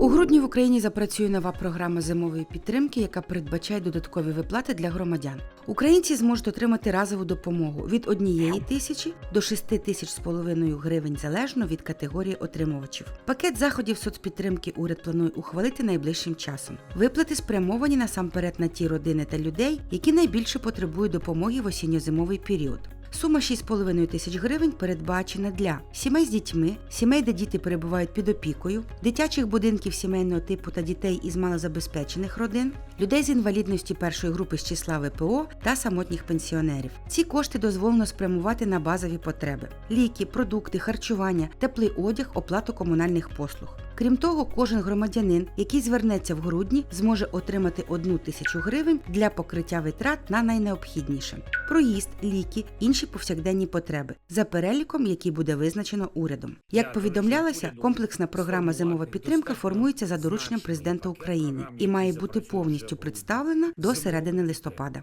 У грудні в Україні запрацює нова програма зимової підтримки, яка передбачає додаткові виплати для громадян. Українці зможуть отримати разову допомогу від однієї тисячі до 6 тисяч з половиною гривень залежно від категорії отримувачів. Пакет заходів соцпідтримки уряд планує ухвалити найближчим часом. Виплати спрямовані насамперед на ті родини та людей, які найбільше потребують допомоги в осінньо-зимовий період. Сума 6,5 тисяч гривень передбачена для сімей з дітьми, сімей, де діти перебувають під опікою, дитячих будинків сімейного типу та дітей із малозабезпечених родин, людей з інвалідності першої групи з числа ВПО та самотніх пенсіонерів. Ці кошти дозволено спрямувати на базові потреби: ліки, продукти, харчування, теплий одяг, оплату комунальних послуг. Крім того, кожен громадянин, який звернеться в грудні, зможе отримати одну тисячу гривень для покриття витрат на найнеобхідніше: проїзд, ліки, інші повсякденні потреби за переліком, який буде визначено урядом. Як повідомлялося, комплексна програма зимова підтримка формується за дорученням президента України і має бути повністю представлена до середини листопада.